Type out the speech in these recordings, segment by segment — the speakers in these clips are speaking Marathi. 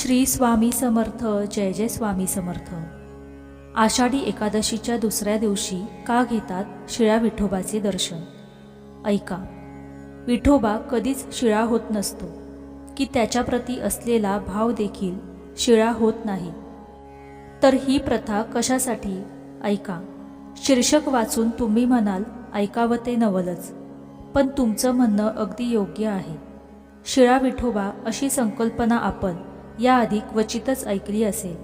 श्री स्वामी समर्थ जय जय स्वामी समर्थ. आषाढी एकादशीच्या दुसऱ्या दिवशी का घेतात शिळा विठोबाचे दर्शन? ऐका विठोबा कधीच शिळा होत नसतो की त्याच्याप्रती असलेला भाव देखील शिळा होत नाही. तर ही प्रथा कशासाठी? ऐका शीर्षक वाचून तुम्ही म्हणाल ऐकावं ते नवलच पण तुमचं म्हणणं अगदी योग्य आहे. शिळा विठोबा अशी संकल्पना आपण याआधी क्वचितच ऐकली असेल.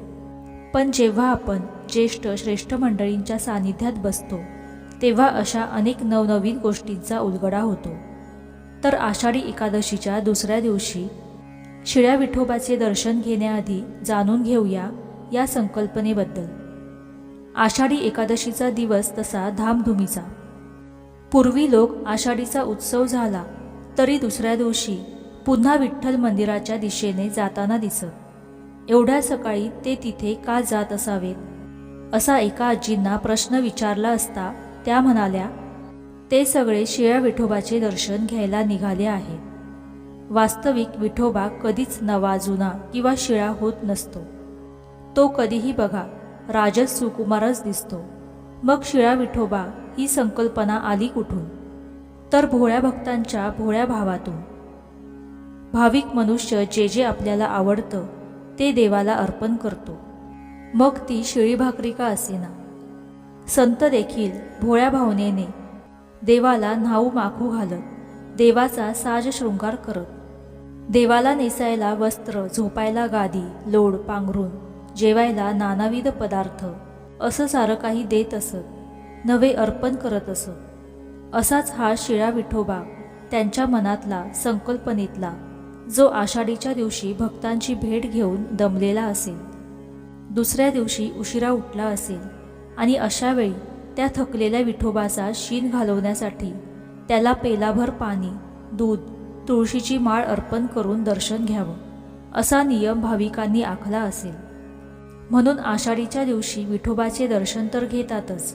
पण जेव्हा आपण ज्येष्ठ श्रेष्ठ मंडळींच्या सानिध्यात बसतो तेव्हा अशा अनेक नवनवीन गोष्टींचा उलगडा होतो. तर आषाढी एकादशीच्या दुसऱ्या दिवशी शिळ्या विठोबाचे दर्शन घेण्याआधी जाणून घेऊया या संकल्पनेबद्दल. आषाढी एकादशीचा दिवस तसा धामधुमीचा. पूर्वी लोक आषाढीचा उत्सव झाला तरी दुसऱ्या दिवशी पुन्हा विठ्ठल मंदिराच्या दिशेने जाताना दिसत. एवढ्या सकाळी ते तिथे का जात असावेत? असा एका आजींना प्रश्न विचारला असता त्या म्हणाल्या ते सगळे शिळ्या विठोबाचे दर्शन घ्यायला निघाले आहेत. वास्तविक विठोबा कधीच नवा जुना किंवा शिळा होत नसतो. तो कधीही बघा राजस सुकुमारच दिसतो. मग शिळा विठोबा ही संकल्पना आली कुठून? तर भोळ्या भक्तांच्या भोळ्या भावातून. भाविक मनुष्य जे जे आपल्याला आवडतं ते देवाला अर्पण करतो. मग ती शिळी भाकरी का असेना? संत देखील भोळ्या भावनेने देवाला न्हाऊ माखू घालत देवाचा साज शृंगार करत देवाला नेसायला वस्त्र झोपायला गादी लोड पांघरून जेवायला नानाविध पदार्थ असं सारं काही देत असत नवे अर्पण करत असत. असाच हा शिळा विठोबा त्यांच्या मनातला संकल्पनेतला जो आषाढीच्या दिवशी भक्तांची भेट घेऊन दमलेला असेल. दुसऱ्या दिवशी उशिरा उठला असेल आणि अशावेळी त्या थकलेल्या विठोबाचा शीन घालवण्यासाठी त्याला पेलाभर पाणी दूध तुळशीची माळ अर्पण करून दर्शन घ्यावं असा नियम भाविकांनी आखला असेल. म्हणून आषाढीच्या दिवशी विठोबाचे दर्शन तर घेतातच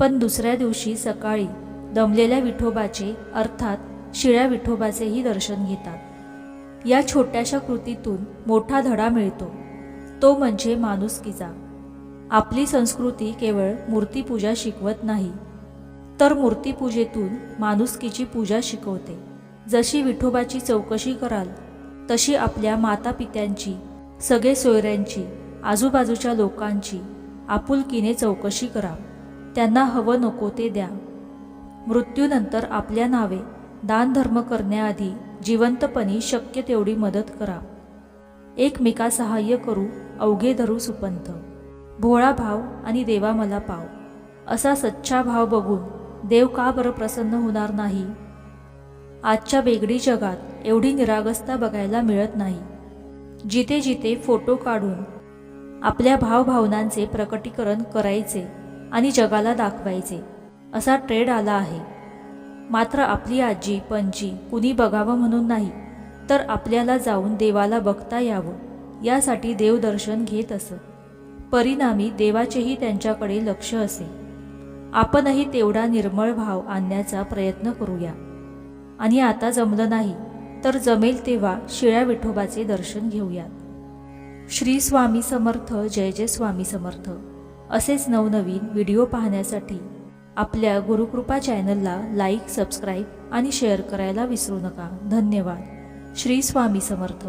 पण दुसऱ्या दिवशी सकाळी दमलेल्या विठोबाचे अर्थात शिळ्या विठोबाचेही दर्शन घेतात. या छोट्याशा कृतीतून मोठा धडा मिळतो. तो म्हणजे माणुसकीचा. आपली संस्कृती केवळ मूर्तीपूजा शिकवत नाही तर मूर्तीपूजेतून माणुसकीची पूजा शिकवते. जशी विठोबाची चौकशी कराल तशी आपल्या मातापित्यांची सगळे सोयऱ्यांची आजूबाजूच्या लोकांची आपुलकीने चौकशी करा. त्यांना हवं नको ते द्या. मृत्यूनंतर आपल्या नावे दानधर्म करण्याआधी जिवंतपणी शक्य तेवढी मदत करा. एकमेका सहाय्य करू अवघे धरू सुपंथ. भोळा भाव आणि देवा मला पाव. असा सच्चा भाव बघून देव का बरं प्रसन्न होणार नाही? आजच्या बेगडी जगात एवढी निरागसता बघायला मिळत नाही. जिथे जिथे फोटो काढून आपल्या भावभावनांचे प्रकटीकरण करायचे आणि जगाला दाखवायचे असा ट्रेड आला आहे. मात्र आपली आजी पणजी कुणी बघावं म्हणून नाही तर आपल्याला जाऊन देवाला बघता यावं यासाठी देवदर्शन घेत असत परिणामी देवाचेही त्यांच्याकडे लक्ष असे. आपणही तेवढा निर्मळ भाव आणण्याचा प्रयत्न करूया. आणि आता जमलं नाही तर जमेल तेव्हा शिळ्या विठोबाचे दर्शन घेऊयात. श्री स्वामी समर्थ जय जय स्वामी समर्थ. असेच नवनवीन व्हिडिओ पाहण्यासाठी आपल्या गुरुकृपा चॅनलला लाईक सबस्क्राईब आणि शेअर करायला विसरू नका. धन्यवाद. श्री स्वामी समर्थ.